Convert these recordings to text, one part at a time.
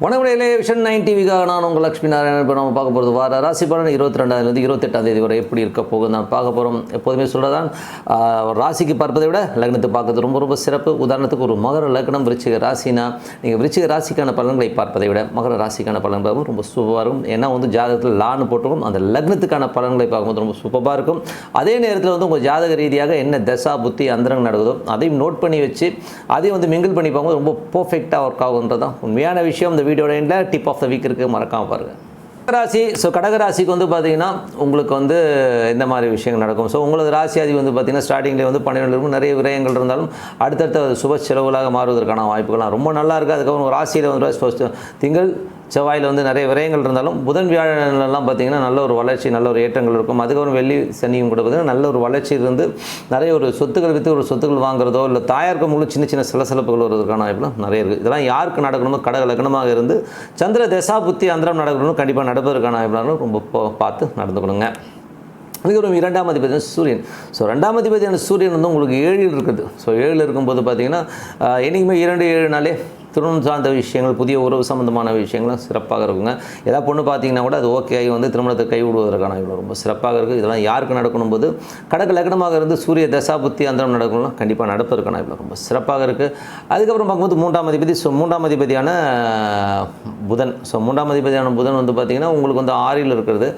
வணக்கமுடையிலே vision nine டிவிக்காக நான் உங்கள் லக்ஷ்மி நாராயணன். இப்போ நம்ம பார்க்க போகிறது வார ராசி பலன் இருபத்தி ரெண்டாயிரத்தி இருபத்தெட்டாம் தேதி வரை எப்படி இருக்க போகுது நான் பார்க்க போகிறோம். எப்போதுமே சொல்கிறதான் ராசிக்கு பார்ப்பதை விட லக்னத்தை பார்க்கறது ரொம்ப ரொம்ப சிறப்பு. உதாரணத்துக்கு ஒரு மகர லக்னம் விருச்சிக ராசினா நீங்கள் விருச்சிக ராசிக்கான பலன்களை பார்ப்பதை விட மகர ராசிக்கான பலன்கள் ரொம்ப சூப்பராக இருக்கும். ஏன்னா வந்து ஜாதகத்தில் லான்னு போட்டிருக்கும். அந்த லக்னத்துக்கான பலன்களை பார்க்கும்போது ரொம்ப சூப்பராக இருக்கும். அதே நேரத்தில் வந்து உங்கள் ஜாதக ரீதியாக என்ன தசா புத்தி அந்தரங்க நடக்குதோ அதையும் நோட் பண்ணி வச்சு அதையும் வந்து மிங்கிள் பண்ணி பார்க்கும்போது ரொம்ப பர்ஃபெக்டாக ஒர்க் ஆகுன்றது தான் உண்மையான விஷயம். இந்த வீடியோட எண்டில் டிப் ஆஃப் த வீக் இருக்குது மறக்காமல் பாருங்கள் கடகராசி ஸோ கடகராசிக்கு வந்து பார்த்தீங்கன்னா உங்களுக்கு வந்து இந்த மாதிரி விஷயங்கள் நடக்கும். ஸோ உங்களது ராசியாதி வந்து பார்த்தீங்கன்னா ஸ்டார்டிங்கில் வந்து பன்னிரெண்டு இருக்கும். நிறைய விரயங்கள் இருந்தாலும் அடுத்தடுத்த சுப செலவுகளாக மாறுவதற்கான வாய்ப்புகள்லாம் ரொம்ப நல்லா இருக்குது அதுக்கப்புறம் ராசியில் வந்து திங்கள் செவ்வாயில் வந்து நிறைய விரயங்கள் இருந்தாலும் புதன் வியாழன்லாம் பார்த்தீங்கன்னா நல்ல ஒரு வளர்ச்சி நல்ல ஒரு ஏற்றங்கள் இருக்கும். அதுக்கப்புறம் வெள்ளி சனியும் கூட பார்த்தீங்கன்னா நல்ல ஒரு வளர்ச்சி இருந்து நிறைய ஒரு சொத்துக்கள் விற்று ஒரு சொத்துக்கள் வாங்குறதோ இல்லை தாயாருக்கு முழு சின்ன சின்ன சலசலப்புகள் வருவதற்கான வாய்ப்புலாம் நிறைய இருக்குது. இதெல்லாம் யாருக்கு நடக்கணுமோ கடக லக்னமாக இருந்து சந்திர தசா புத்தி அந்தரம் நடக்கணும் கண்டிப்பாக நடப்பதற்கான வாய்ப்புலாம் ரொம்ப பார்த்து நடந்துக்கணுங்க அதுக்கப்புறம் இரண்டாம் அதிபதி சூரியன். ஸோ ரெண்டாம் அதிபதியான சூரியன் வந்து உங்களுக்கு ஏழில் இருக்குது. ஸோ ஏழில் இருக்கும்போது பார்த்தீங்கன்னா என்றைக்குமே என்னைக்குமே இரண்டு ஏழு நாளே திருமணம் சார்ந்த விஷயங்கள் புதிய உறவு சம்மந்தமான விஷயங்களும் சிறப்பாக இருக்குங்க. ஏதாவது பொண்ணு பார்த்தீங்கன்னா கூட அது ஓகே ஆகி வந்து திருமணத்தை கைவிடுவதற்கான இவ்வளோ ரொம்ப சிறப்பாக இருக்குது இதெல்லாம் யாருக்கு நடக்கணும் போது கடக்கு லக்னமாக இருந்து சூரிய தசாபுத்தி அந்தரம் நடக்கணும்னா கண்டிப்பாக நடப்பதற்கான இவ்வளோ ரொம்ப சிறப்பாக இருக்குது அதுக்கப்புறம் பார்க்கும்போது மூன்றாம் அதிபதி ஸோ மூன்றாம் அதிபதியான புதன். ஸோ மூன்றாம் அதிபதியான புதன் வந்து பார்த்திங்கன்னா உங்களுக்கு வந்து ஆறில் இருக்கிறது.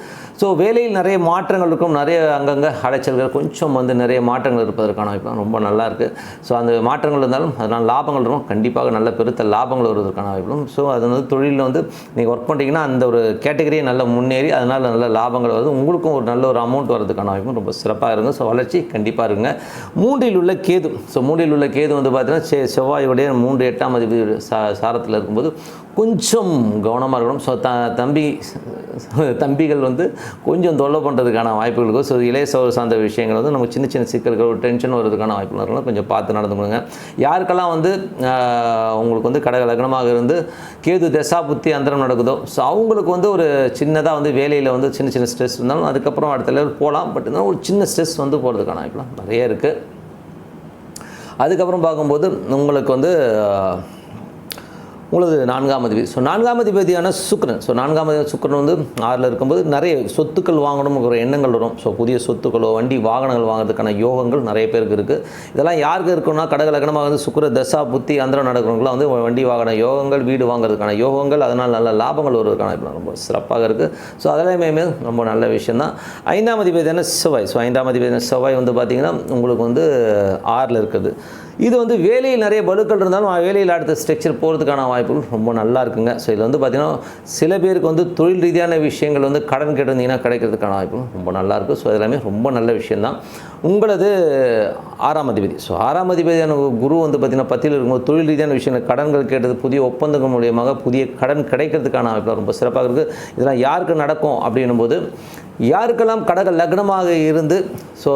ஸோ வேலையில் நிறைய மாற்றங்கள் இருக்கும். நிறைய அங்கங்கே அடைச்சல்கள் கொஞ்சம் வந்து நிறைய மாற்றங்கள் இருப்பதற்கான வாய்ப்பு ரொம்ப நல்லா இருக்குது ஸோ அந்த மாற்றங்கள் இருந்தாலும் அதனால் லாபங்கள் இருக்கும். கண்டிப்பாக நல்ல பெருத்த லாபங்கள் வருவதற்கான வாய்ப்புகளும். ஸோ அது வந்து தொழிலில் வந்து நீங்கள் ஒர்க் பண்ணிட்டீங்கன்னா அந்த ஒரு கேட்டகரியை நல்ல முன்னேறி அதனால் நல்ல லாபங்கள் வருது. உங்களுக்கும் ஒரு நல்ல ஒரு அமௌண்ட் வரதுக்கான வாய்ப்பும் ரொம்ப சிறப்பாக இருங்க ஸோ வளர்ச்சி கண்டிப்பாக இருங்க. மூன்றில் உள்ள கேது. ஸோ மூன்றில் உள்ள கேது வந்து பார்த்தீங்கன்னா செ செவ்வாயுடைய மூன்று எட்டாம் அதிபதி சா சாரத்தில் இருக்கும்போது கொஞ்சம் கவனமாக இருக்கணும். ஸோ த தம்பி தம்பிகள் வந்து கொஞ்சம் தொல்லை பண்ணுறதுக்கான வாய்ப்புகள் இருக்கும். ஸோ இளைய சோறு சார்ந்த விஷயங்கள் வந்து நமக்கு சின்ன சின்ன சிக்கல்கள் ஒரு டென்ஷன் வரதுக்கான வாய்ப்புகள் இருக்கலாம் கொஞ்சம் பார்த்து நடந்து கொடுங்க யாருக்கெல்லாம் வந்து உங்களுக்கு வந்து கடக லக்னமாக இருந்து கேது தசா புத்தி அந்தரம் நடக்குதோ ஸோ அவங்களுக்கு வந்து ஒரு சின்னதாக வந்து வேலையில் வந்து சின்ன சின்ன ஸ்ட்ரெஸ் இருந்தாலும் அதுக்கப்புறம் அடுத்த லெவல் போகலாம். பட் இருந்தாலும் ஒரு சின்ன ஸ்ட்ரெஸ் வந்து போகிறதுக்கான வாய்ப்புலாம் நிறைய இருக்குது அதுக்கப்புறம் பார்க்கும்போது உங்களுக்கு வந்து உங்களது நான்காம் அதிபதி. ஸோ நான்காம் அதிபதியான சுக்கரன். ஸோ நான்காம் அதிபதி சுக்கரன் வந்து ஆறில் இருக்கும்போது நிறைய சொத்துக்கள் வாங்கணுங்கிற எண்ணங்கள் வரும். ஸோ புதிய சொத்துக்களோ வண்டி வாகனங்கள் வாங்குறதுக்கான யோகங்கள் நிறைய பேருக்கு இருக்குது இதெல்லாம் யாருக்கு இருக்குன்னா கடக வந்து சுக்கர தசா புத்தி அந்தரம் நடக்கிறவங்களாம் வந்து வண்டி வாகன யோகங்கள் வீடு வாங்குறதுக்கான யோகங்கள் அதனால் நல்ல லாபங்கள் வருவதற்கான இப்போ ரொம்ப சிறப்பாக இருக்குது ஸோ அதெல்லாமே ரொம்ப நல்ல விஷயந்தான். ஐந்தாம் அதிபதியான செவ்வாய். ஸோ ஐந்தாம் அதிபதியான செவ்வாய் வந்து பார்த்திங்கன்னா உங்களுக்கு வந்து ஆறில் இருக்குது. இது வந்து வேலையில் நிறைய பலுக்கள் இருந்தாலும் வேலையில் அடுத்த ஸ்ட்ரக்சர் போகிறதுக்கான வாய்ப்புகள் ரொம்ப நல்லா இருக்குங்க. ஸோ இதில் வந்து பார்த்திங்கன்னா சில பேருக்கு வந்து தொழில் ரீதியான விஷயங்கள் வந்து கடன் கேட்டிருந்தீங்கன்னா கிடைக்கிறதுக்கான வாய்ப்புகள் ரொம்ப நல்லா இருக்கும். ஸோ இதெல்லாமே ரொம்ப நல்ல விஷயந்தான் உங்களது ஆறாம் அதிபதி. ஸோ ஆறாம் அதிபதியான குரு வந்து பார்த்திங்கன்னா பத்தியில் இருக்கும்போது தொழில் ரீதியான விஷயங்கள் கடன்கள் கேட்டது புதிய ஒப்பந்தங்கள் மூலியமாக புதிய கடன் கிடைக்கிறதுக்கான வாய்ப்புகள் ரொம்ப சிறப்பாக இருக்குது இதெல்லாம் யாருக்கு நடக்கும் அப்படின்னும் போது யாருக்கெல்லாம் கடக லக்னமாக இருந்து ஸோ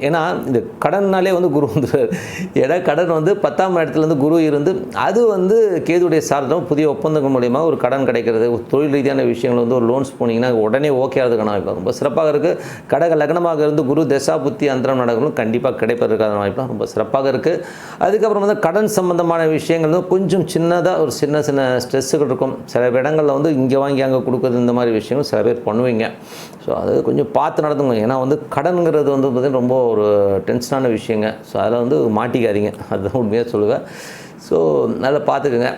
ஏன்னா இந்த கடன்னாலே வந்து குரு வந்து ஏன்னா கடன் வந்து பத்தாம் இடத்துலேருந்து குரு இருந்து அது வந்து கேதுடைய சார்ந்தம் புதிய ஒப்பந்தங்கள் மூலியமாக ஒரு கடன் கிடைக்கிறது ஒரு தொழில் ரீதியான விஷயங்கள் வந்து ஒரு லோன்ஸ் போனீங்கன்னா உடனே ஓகே ஆகிறதுக்கான வாய்ப்பு ரொம்ப சிறப்பாக இருக்குது கடக லக்னமாக இருந்து குரு தசா புத்தி சந்திரம் நடக்கணும் கண்டிப்பாக கிடைப்பதற்கான வாய்ப்புலாம் ரொம்ப சிறப்பாக இருக்குது அதுக்கப்புறம் வந்து கடன் சம்பந்தமான விஷயங்கள் வந்து கொஞ்சம் சின்னதாக ஒரு சின்ன சின்ன ஸ்ட்ரெஸ்ஸுகள் இருக்கும். சில இடங்களில் வந்து இங்கே வாங்கி அங்கே கொடுக்குறது இந்த மாதிரி விஷயங்கள் சில பேர் பண்ணுவீங்க. ஸோ அது கொஞ்சம் பார்த்து நடந்துங்க ஏன்னா வந்து கடனுங்கிறது வந்து பார்த்திங்கன்னா ரொம்ப ஒரு டென்ஷனான விஷயங்க. ஸோ அதில் வந்து மாட்டிக்காதீங்க. அதுதான் உண்மையாக சொல்லுவேன் ஸோ நல்லா பார்த்துக்குங்க.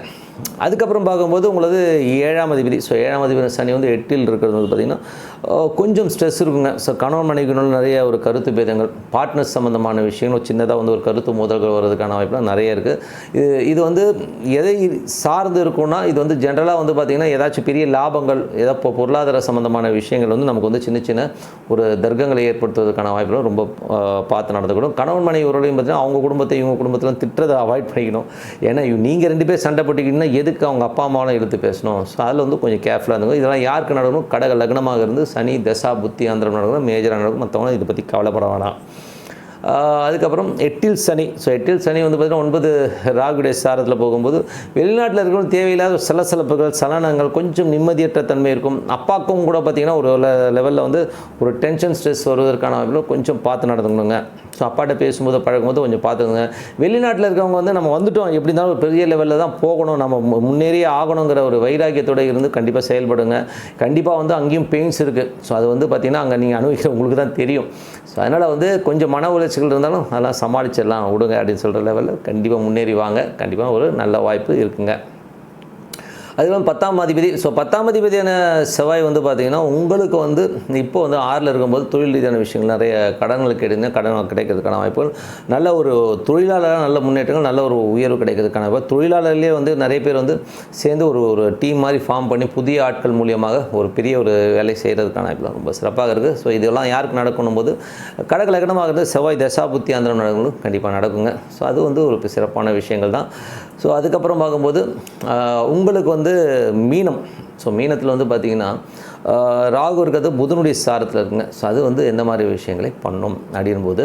அதுக்கப்புறம் பார்க்கும்போது உங்களது ஏழாம் அதிபதி. ஸோ ஏழாம் அதிபதி சனி வந்து எட்டில் இருக்கிறது வந்து பார்த்திங்கன்னா கொஞ்சம் ஸ்ட்ரெஸ் இருக்குங்க. ஸோ கணவன் மனைவிக்குள்ள நிறைய ஒரு கருத்து பேதங்கள். பார்ட்னர்ஸ் சம்மந்தமான விஷயங்கள் சின்னதாக வந்து ஒரு கருத்து மோதல்கள் வர்றதுக்கான வாய்ப்புலாம் நிறைய இருக்குது இது இது வந்து எதை சார்ந்து இருக்கும்னா இது வந்து ஜென்ரலாக வந்து பார்த்திங்கன்னா ஏதாச்சும் பெரிய லாபங்கள் ஏதோ இப்போ பொருளாதார சம்மந்தமான விஷயங்கள் வந்து நமக்கு வந்து சின்ன சின்ன ஒரு தர்க்கங்களை ஏற்படுத்துவதற்கான வாய்ப்புகளும் ரொம்ப பார்த்து நடந்துக்கணும். கணவன் மனைவி உறவுலையும் பார்த்தீங்கன்னா அவங்க குடும்பத்தை இவங்க குடும்பத்தில் திட்டுறதை அவாய்ட் பண்ணிக்கணும். ஏன்னா நீங்கள் ரெண்டு பேர் சண்டை போட்டிக்கிட்டீங்கன்னா எதுக்கு அவங்க அப்பா அம்மாவெலாம் எடுத்து பேசணும்? ஸோ அதில் வந்து கொஞ்சம் கேர்ஃபுல்லாக இருந்துங்க இதெல்லாம் யாருக்கு நடக்கணும்? கடக லக்னமாக இருந்து சனி தசா புத்தி ஆந்திரம் நடக்கணும் மேஜராக நடக்கும் மற்றவங்க இதை பற்றி கவலைப்பட வேணாம். அதுக்கப்புறம் எட்டில் சனி. ஸோ எட்டில் சனி வந்து பார்த்திங்கன்னா ஒன்பது ராகுடைய சாரத்தில் போகும்போது வெளிநாட்டில் இருக்கிறவங்க தேவையில்லாத சலசலப்புகள் சலனங்கள் கொஞ்சம் நிம்மதியற்ற தன்மை இருக்கும். அப்பாக்கும் கூட பார்த்திங்கன்னா ஒரு லெவலில் வந்து ஒரு டென்ஷன் ஸ்ட்ரெஸ் வருவதற்கான கொஞ்சம் பார்த்து நடந்துக்கணுங்க. ஸோ அப்பாட்ட பேசும்போது பழகும்போது கொஞ்சம் பார்த்துக்கோங்க. வெளிநாட்டில் இருக்கவங்க வந்து நம்ம வந்துட்டோம். எப்படி இருந்தாலும் ஒரு பெரிய லெவலில் தான் போகணும். நம்ம மு- முன்னேறியே ஆகணுங்கிற ஒரு வைராக்கியத்தோட இருந்து கண்டிப்பாக செயல்படுங்க. கண்டிப்பாக வந்து அங்கேயும் பெயின்ஸ் இருக்குது ஸோ அது வந்து பார்த்திங்கன்னா அங்கே நீங்கள் அனுபவிக்கிற உங்களுக்கு தான் தெரியும். ஸோ அதனால் வந்து கொஞ்சம் மன உளைச்சல் இருந்தாலும் அதெல்லாம் சமாளிச்சிடலாம். விடுங்க அப்படின்னு சொல்கிற லெவலில் கண்டிப்பாக முன்னேறி வாங்க. கண்டிப்பாக ஒரு நல்ல வாய்ப்பு இருக்குங்க. அதுவும் பத்தாம் அதிபதி ஸோ பத்தாம் அதிபதியான செவ்வாய் வந்து பார்த்தீங்கன்னா உங்களுக்கு வந்து இப்போ வந்து ஆறில் இருக்கும்போது தொழில் ரீதியான விஷயங்கள் நிறைய கடன்களுக்கு எடுங்க கடன் கிடைக்கிறதுக்கான வாய்ப்புகள். நல்ல ஒரு தொழிலாளராக நல்ல முன்னேற்றங்கள் நல்ல ஒரு உயர்வு கிடைக்கிறதுக்கான வாய்ப்பு. தொழிலாளர்லேயே வந்து நிறைய பேர் வந்து சேர்ந்து ஒரு ஒரு டீம் மாதிரி ஃபார்ம் பண்ணி புதிய ஆட்கள் மூலியமாக ஒரு பெரிய ஒரு வேலை செய்கிறதுக்கான வாய்ப்பு ரொம்ப சிறப்பாக இருக்குது ஸோ இதெல்லாம் யாருக்கு நடக்கணும் போது கடக லக்னமாகிறது செவ்வாய் தசாபுத்தி ஆந்திரம் நடக்கணும் கண்டிப்பாக நடக்குங்க. ஸோ அது வந்து ஒரு சிறப்பான விஷயங்கள் தான். ஸோ அதுக்கப்புறம் பார்க்கும்போது உங்களுக்கு வந்து மீனம் ஸோ மீனத்தில் வந்து பார்த்திங்கன்னா ராகு இருக்கிறது புதனுடைய சாரத்தில் இருக்குங்க. ஸோ அது வந்து எந்த மாதிரி விஷயங்களை பண்ணும் அப்படின்போது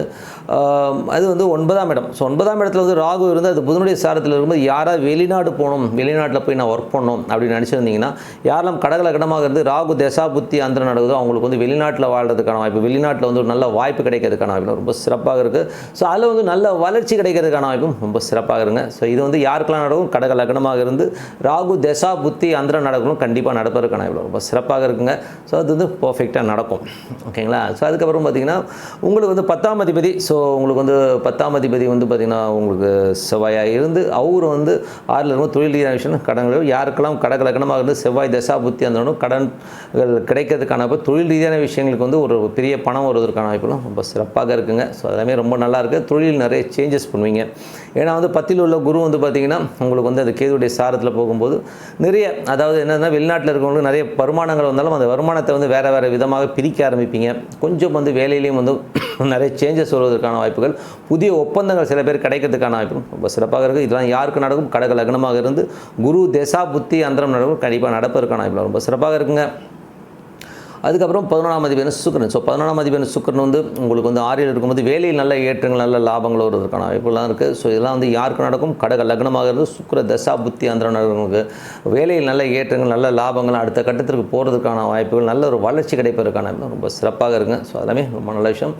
அது வந்து ஒன்பதாம் இடம். ஸோ ஒன்பதாம் இடத்துல வந்து ராகு இருந்து அது புதனுடைய சாரத்தில் இருக்கும்போது யாராவது வெளிநாடு போகணும் வெளிநாட்டில் போய் நான் ஒர்க் பண்ணணும் அப்படின்னு நினச்சிருந்தீங்கன்னா யாரெல்லாம் கடகல கடமாக இருந்து ராகு தசா புத்தி அந்தரம் நடக்குதோ அவங்களுக்கு வந்து வெளிநாட்டில் வாழ்றதுக்கான வாய்ப்பு வெளிநாட்டில் வந்து ஒரு நல்ல வாய்ப்பு கிடைக்கிறதுக்கான வாய்ப்பு ரொம்ப சிறப்பாக இருக்குது ஸோ அதில் வந்து நல்ல வளர்ச்சி கிடைக்கிறதுக்கான வாய்ப்பும் ரொம்ப சிறப்பாக இருங்க ஸோ இது வந்து யாருக்கெல்லாம் நடக்கும்? கடக லக்னமாக இருந்து ராகு தசா புத்தி அந்தரம் நடக்கணும் கண்டிப்பாக நடப்பதற்கான இவ்வளோ ரொம்ப சிறப்பாக இருக்குங்க. ஸோ அது வந்து பர்ஃபெக்டாக நடக்கும். ஓகேங்களா ஸோ அதுக்கப்புறம் பார்த்தீங்கன்னா உங்களுக்கு வந்து பத்தாம் அதிபதி ஸோ உங்களுக்கு வந்து பத்தாம் அதிபதி வந்து பார்த்திங்கன்னா உங்களுக்கு செவ்வாயாக இருந்து அவர் வந்து ஆறில் இருக்கும் தொழில் ரீதியான விஷயம் கடன்கள் யாருக்கெல்லாம் கடக லக்னமாக இருந்து செவ்வாய் தசா புத்தி அந்த கடன்கள் கிடைக்கிறதுக்கான இப்போ தொழில் ரீதியான விஷயங்களுக்கு வந்து ஒரு பெரிய பணம் வருவதற்கான வாய்ப்புகளும் ரொம்ப சிறப்பாக இருக்குங்க. ஸோ அதெல்லாமே ரொம்ப நல்லா இருக்குது தொழில் நிறைய சேஞ்சஸ் பண்ணுவீங்க. ஏன்னா வந்து பத்தில் உள்ள குரு வந்து பார்த்திங்கன்னா உங்களுக்கு வந்து அந்த கேதுடைய சாரத்தில் போகும்போது நிறைய அதாவது என்னென்னா வெளிநாடு வெளிநாட்டில் இருக்கவங்களுக்கு நிறைய வருமானங்கள் வந்தாலும் அந்த வருமானத்தை வந்து வேறு வேறு விதமாக பிரிக்க ஆரம்பிப்பீங்க. கொஞ்சம் வந்து வேலையிலையும் வந்து நிறைய சேஞ்சஸ் வருவதற்கான வாய்ப்புகள் புதிய ஒப்பந்தங்கள் சில பேர் கிடைக்கிறதுக்கான வாய்ப்புகள். ரொம்ப சிறப்பாக இருக்குது. இதெல்லாம் யாருக்கு நடக்கும்? கடக லக்னமாக இருந்து குரு தேசா புத்தி அந்தரம் நடக்கும். கண்டிப்பாக நடப்பதற்கான வாய்ப்புகள். ரொம்ப சிறப்பாக இருக்குங்க. அதுக்கப்புறம் பதினொன்றாம் அதிபதியான சுக்கரன். ஸோ பதினொன்றாம் அதிபதியான சுக்கரன் வந்து உங்களுக்கு வந்து ஆறில் இருக்கும்போது வேலையில் நல்ல ஏற்றங்கள் நல்ல லாபங்கள் வருவதற்கான வாய்ப்புலாம் இருக்குது ஸோ இதெல்லாம் வந்து யாருக்கு நடக்கும்? கடக லக்னமாகிறது சுக்கர தசா புத்தி அந்த நடக்கிறவங்களுக்கு வேலையில் நல்ல ஏற்றங்கள் நல்ல லாபங்கள் அடுத்த கட்டத்திற்கு போகிறதுக்கான வாய்ப்புகள் நல்ல ஒரு வளர்ச்சி கிடைப்பதற்கான ரொம்ப சிறப்பாக இருக்குங்க. ஸோ அதெல்லாமே ரொம்ப நல்ல விஷயம்.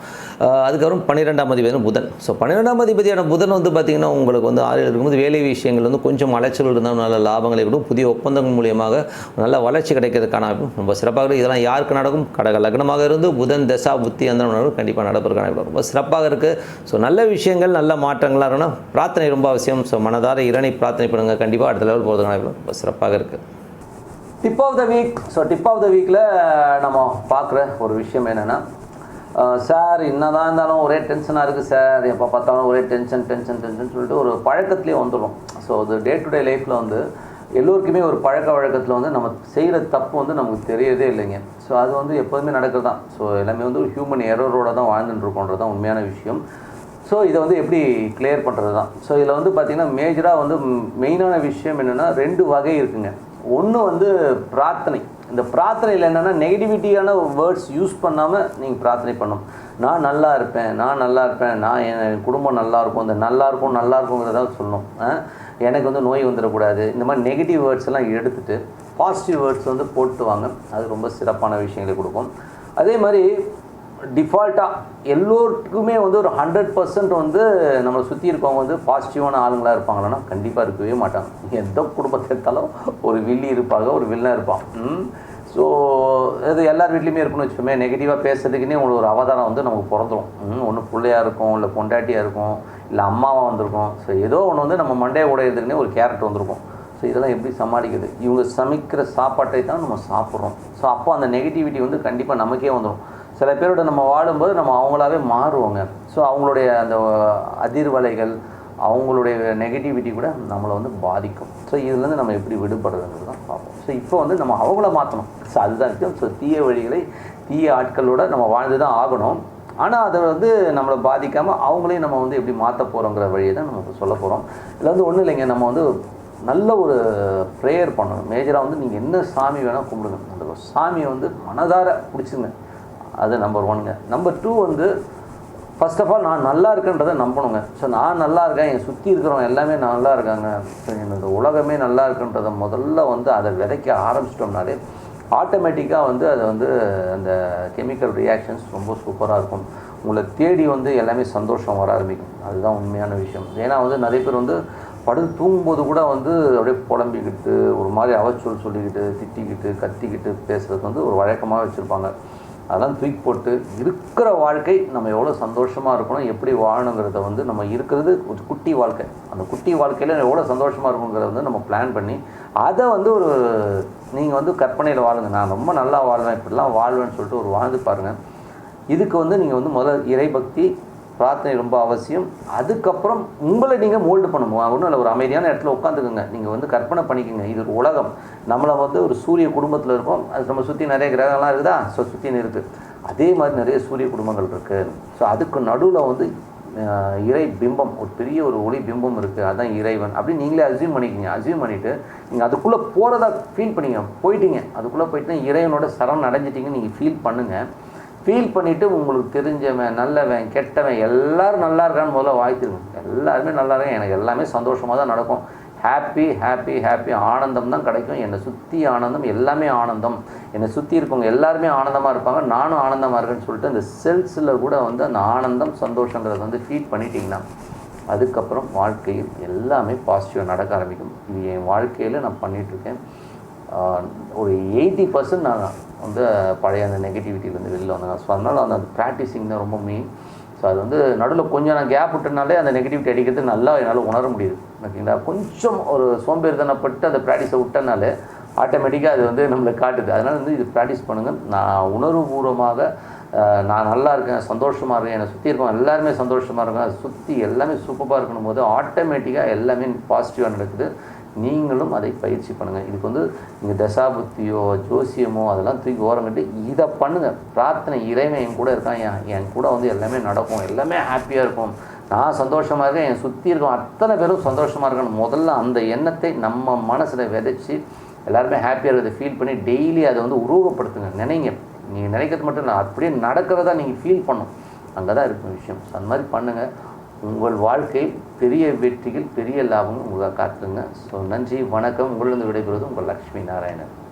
அதுக்கப்புறம் பன்னிரெண்டாம் அதிபதியான புதன். ஸோ பன்னிரெண்டாம் அதிபதியான புதன் வந்து பார்த்திங்கன்னா உங்களுக்கு வந்து ஆறில் இருக்கும்போது வேலை விஷயங்கள் வந்து கொஞ்சம் அலைச்சல் இருந்தாலும் நல்ல லாபங்களை கூட புதிய ஒப்பந்தங்கள் மூலியமாக நல்ல வளர்ச்சி கிடைக்கிறதுக்கான ரொம்ப சிறப்பாக இருக்குது இதெல்லாம் யாருக்கு நடக்கும் கடக லக்னமாக இருந்து புதன் தசா புத்தி அந்த கண்டிப்பாக நடப்பதற்கான ரொம்ப சிறப்பாக இருக்குது ஸோ நல்ல விஷயங்கள் நல்ல மாற்றங்களாக இருக்கணும் பிரார்த்தனை ரொம்ப அவசியம். ஸோ மனதார இரணை பிரார்த்தனை பண்ணுங்கள் கண்டிப்பாக அடுத்த லெவல் போகிறதுக்கான ரொம்ப சிறப்பாக இருக்குது tip of the week so tip of the வீக்கில் நம்ம பார்க்குற ஒரு விஷயம் என்னென்னா சார் என்னதான் இருந்தாலும் ஒரே டென்ஷனாக இருக்குது சார். எப்போ பார்த்தாலும் ஒரே டென்ஷன் டென்ஷன் டென்ஷன் சொல்லிட்டு ஒரு பழக்கத்துலேயே வந்துடும் ஸோ அது டே டு டே லைஃப்பில் வந்து எல்லோருக்குமே ஒரு பழக்க வழக்கத்தில் வந்து நம்ம செய்கிற தப்பு வந்து நமக்கு தெரியறதே இல்லைங்க. ஸோ அது வந்து எப்போதுமே நடக்கிறது தான் ஸோ எல்லாமே வந்து ஒரு ஹியூமன் எரரோட தான் வாழ்ந்துட்டுருக்கோன்றது தான் உண்மையான விஷயம். ஸோ இதை வந்து எப்படி கிளியர் பண்ணுறது தான் ஸோ இதில் வந்து பார்த்திங்கன்னா மேஜராக வந்து மெயினான விஷயம் என்னென்னா ரெண்டு வகை இருக்குங்க. ஒன்று வந்து பிரார்த்தனை. இந்த பிரார்த்தனையில் என்னென்னா நெகட்டிவிட்டியான வேர்ட்ஸ் யூஸ் பண்ணாமல் நீங்கள் பிரார்த்தனை பண்ணணும். நான் நல்லா இருப்பேன் நான் நல்லா இருப்பேன் நான் என் குடும்பம் நல்லா இருக்கும் இந்த நல்லா இருக்கும் நல்லா சொல்லணும் ஆ? எனக்கு வந்து நோய் வந்துடக்கூடாது. இந்த மாதிரி நெகட்டிவ் வேர்ட்ஸ் எல்லாம் எடுத்துட்டு பாசிட்டிவ் வேர்ட்ஸ் வந்து போட்டு வாங்க. அது ரொம்ப சிறப்பான விஷயங்களை கொடுக்கும். அதே மாதிரி டிஃபால்ட்டாக எல்லோருக்குமே வந்து ஒரு ஹண்ட்ரட் பர்சன்ட் வந்து நம்மளை சுற்றி இருக்கவங்க வந்து பாசிட்டிவான ஆளுங்களாக இருப்பாங்களான்னா கண்டிப்பாக இருக்கவே மாட்டாங்க. எந்த குடும்பத்தை எடுத்தாலும் ஒரு வில்லி இருப்பாங்க ஒரு வில்லன் இருப்பான். ஸோ அது எல்லார் வீட்லேயுமே இருக்குன்னு வச்சுக்கோமே நெகட்டிவாக பேசுறதுக்குன்னே உங்களுக்கு ஒரு அவதாரம் வந்து நமக்கு பிறந்துடும் ஒன்று பிள்ளையாக இருக்கும் இல்லை பொண்டாட்டியாக இருக்கும். இல்லை அம்மாவாக வந்திருக்கும். ஸோ ஏதோ ஒன்று வந்து நம்ம மண்டையை உடையிறதுக்குனே ஒரு கேரட் வந்திருக்கும். ஸோ இதெல்லாம் எப்படி சமாளிக்கிறது? இவங்க சமைக்கிற சாப்பாட்டை தான் நம்ம சாப்பிட்றோம். ஸோ அப்போ அந்த நெகட்டிவிட்டி வந்து கண்டிப்பாக நமக்கே வந்துடும் சில பேரோட நம்ம வாழும்போது நம்ம அவங்களாவே மாறுவோங்க. ஸோ அவங்களுடைய அந்த அதிர்வலைகள் அவங்களுடைய நெகட்டிவிட்டி கூட நம்மளை வந்து பாதிக்கும். ஸோ இதுலேருந்து நம்ம எப்படி விடுபடுறதுன்றது தான் பார்ப்போம். ஸோ இப்போ வந்து நம்ம அவங்கள மாற்றணும் ஸோ அதுதான் விஷயம். ஸோ தீய வழிகளை தீய ஆட்களோட நம்ம வாழ்ந்து தான் ஆகணும். ஆனால் அதை வந்து நம்மளை பாதிக்காமல் அவங்களையும் நம்ம வந்து எப்படி மாற்ற போகிறோங்கிற வழியை தான் நம்ம சொல்ல போகிறோம் இதில் வந்து ஒன்றும் இல்லைங்க. நம்ம வந்து நல்ல ஒரு ப்ரேயர் பண்ணணும். மேஜராக வந்து நீங்கள் என்ன சாமி வேணால் கும்பிடுங்க. அந்த சாமியை வந்து மனதார பிடிச்சிங்க. அது நம்பர் ஒன்னுங்க நம்பர் டூ வந்து ஃபர்ஸ்ட் ஆஃப் ஆல் நான் நல்லா இருக்கேன்றதை நம்பணுங்க. ஸோ நான் நல்லா இருக்கேன். என் சுற்றி இருக்கிறவங்க எல்லாமே நல்லா இருக்காங்க. இந்த உலகமே நல்லா இருக்குன்றதை முதல்ல வந்து அதை விதைக்க ஆரம்பிச்சிட்டோம்னாலே ஆட்டோமேட்டிக்காக வந்து அது வந்து அந்த கெமிக்கல் ரியாக்ஷன்ஸ் ரொம்ப சூப்பராக இருக்கும். உங்களை தேடி வந்து எல்லாமே சந்தோஷம் வர ஆரம்பிக்கும். அதுதான் உண்மையான விஷயம். ஏன்னா வந்து நிறைய பேர் வந்து படுத்து தூங்கும்போது கூட வந்து அப்படியே புலம்பிக்கிட்டு ஒரு மாதிரி அவச்சொல் சொல்லிக்கிட்டு திட்டிக்கிட்டு கத்திக்கிட்டு பேசுறது வந்து ஒரு வழக்கமாக வச்சுருப்பாங்க. அதெல்லாம் தூக்கி போட்டு இருக்கிற வாழ்க்கை நம்ம எவ்வளோ சந்தோஷமாக இருக்கணும் எப்படி வாழணுங்கிறத வந்து நம்ம இருக்கிறது ஒரு குட்டி வாழ்க்கை. அந்த குட்டி வாழ்க்கையில் எவ்வளோ சந்தோஷமாக இருக்குங்கிறத வந்து நம்ம பிளான் பண்ணி அதை வந்து ஒரு நீங்கள் வந்து கற்பனையில் வாழுங்க. நான் ரொம்ப நல்லா வாழ்வேன் இப்படிலாம் வாழ்வேன்னு சொல்லிட்டு ஒரு வாழ்ந்து பாருங்கள் இதுக்கு வந்து நீங்கள் வந்து முதல்ல இறைபக்தி பிரார்த்தனை ரொம்ப அவசியம். அதுக்கப்புறம் உங்களை நீங்கள் மோல்டு பண்ணணும். ஒன்றும் இல்லை ஒரு அமைதியான இடத்துல உட்காந்துக்குங்க. நீங்கள் வந்து கற்பனை பண்ணிக்கோங்க. இது ஒரு உலகம். நம்மளை வந்து ஒரு சூரிய குடும்பத்தில் இருக்கோம். அது நம்ம சுற்றி நிறைய கிரகங்கள்லாம் இருக்குதா? ஸோ சுற்றின்னு இருக்குது அதே மாதிரி நிறைய சூரிய குடும்பங்கள் இருக்குது ஸோ அதுக்கு நடுவில் வந்து இறை பிம்பம் ஒரு பெரிய ஒரு ஒளி பிம்பம் இருக்குது அதுதான் இறைவன். அப்படி நீங்களே அசியூம் பண்ணிக்கிங்க. அசியூம் பண்ணிவிட்டு நீங்கள் அதுக்குள்ளே போகிறதா ஃபீல் பண்ணிங்க. போயிட்டீங்க. அதுக்குள்ளே போயிட்டு இறைவனோட சரணம் அடைஞ்சிட்டிங்கன்னு நீங்கள் ஃபீல் பண்ணுங்கள் ஃபீல் பண்ணிவிட்டு உங்களுக்கு தெரிஞ்சவன் நல்லவன் கெட்டவன் எல்லாரும் நல்லா இருக்கான்னு முதல்ல வாழ்த்துருங்க எல்லாருமே நல்லா இருக்கேன் எனக்கு எல்லாமே சந்தோஷமாக தான் நடக்கும். ஹாப்பி ஹாப்பி ஹாப்பி ஆனந்தம் தான் கிடைக்கும். என்னை சுற்றி ஆனந்தம் எல்லாமே ஆனந்தம். என்னை சுற்றி இருக்கவங்க எல்லாருமே ஆனந்தமாக இருப்பாங்க. நானும் ஆனந்தமாக இருக்கேன்னு சொல்லிட்டு இந்த செல்ஸில் கூட வந்து அந்த ஆனந்தம் சந்தோஷங்கிறத வந்து ஃபீல் பண்ணிட்டீங்கன்னா அதுக்கப்புறம் வாழ்க்கையில் எல்லாமே பாசிட்டிவாக நடக்க ஆரம்பிக்கும். இது என் வாழ்க்கையில் நான் பண்ணிகிட்ருக்கேன் ஒரு எயிட்டி பர்சன்ட் நான் வந்து பழைய அந்த வந்து வெளியில் வந்தேன். ஸோ அதனால் அந்த ப்ராக்டிஸிங் தான் ரொம்ப மெயின் ஸோ அது வந்து நடுவில் கொஞ்சம் நான் கேப் விட்டனாலே அந்த நெகட்டிவிட்டி அடிக்கிறது நல்லா என்னால் உணர முடியுது. ஓகேங்களா? கொஞ்சம் ஒரு சோம்பேறித்தனப்பட்டு அந்த ப்ராக்டிஸை விட்டனாலே ஆட்டோமேட்டிக்காக அது வந்து நம்மளை காட்டுது. அதனால் வந்து இது ப்ராக்டிஸ் பண்ணுங்கள் நான் உணர்வுபூர்வமாக நான் நல்லா இருக்கேன் சந்தோஷமாக இருக்கேன் என்னை சுற்றி இருக்கவங்க எல்லாருமே சந்தோஷமாக இருக்கேன் அதை சுற்றி எல்லாமே சூப்பராக இருக்கணும் போது ஆட்டோமேட்டிக்காக எல்லாமே பாசிட்டிவாக நடக்குது. நீங்களும் அதை பயிற்சி பண்ணுங்கள் இதுக்கு வந்து நீங்கள் தசாபுத்தியோ ஜோசியமோ அதெல்லாம் தூக்கி ஓரங்கட்டு இதை பண்ணுங்கள் பிரார்த்தனை இறைவன் என் கூட இருக்கான். என் என் கூட வந்து எல்லாமே நடக்கும். எல்லாமே ஹாப்பியாக இருக்கும். நான் சந்தோஷமாக இருக்கேன். என் சுற்றி இருக்கோம் அத்தனை பேரும் சந்தோஷமாக இருக்கணும். முதல்ல அந்த எண்ணத்தை நம்ம மனசில் விதைச்சி எல்லாருமே ஹாப்பியாக இருக்கிறத ஃபீல் பண்ணி டெய்லி அதை வந்து உருவகப்படுத்துங்க. நினைங்க. நீங்கள் நினைக்கிறது மட்டும் இல்லை. அப்படியே நடக்கிறதா நீங்கள் ஃபீல் பண்ணும் அங்கே தான் இருக்கும் விஷயம். ஸோ அந்த மாதிரி பண்ணுங்கள் உங்கள் வாழ்க்கையில் பெரிய வெற்றிகள் பெரிய லாபம் உங்களை காத்துங்க ஸோ நன்றி வணக்கம். உங்களிருந்து விடைபெறுவது உங்கள் லக்ஷ்மி நாராயணன்.